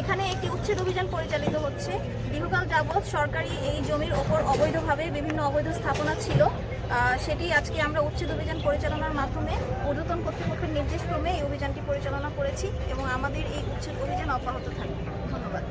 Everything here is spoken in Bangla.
এখানে একটি উচ্ছেদ অভিযান পরিচালিত হচ্ছে। দীর্ঘকাল যাবৎ সরকারি এই জমির ওপর অবৈধভাবে বিভিন্ন অবৈধ স্থাপনা ছিল। সেটি আজকে আমরা উচ্ছেদ অভিযান পরিচালনার মাধ্যমে ঊর্ধ্বতন কর্তৃপক্ষের নির্দেশ নির্দেশক্রমে এই অভিযানটি পরিচালনা করেছি এবং আমাদের এই উচ্ছেদ অভিযান অব্যাহত থাকবে। ধন্যবাদ।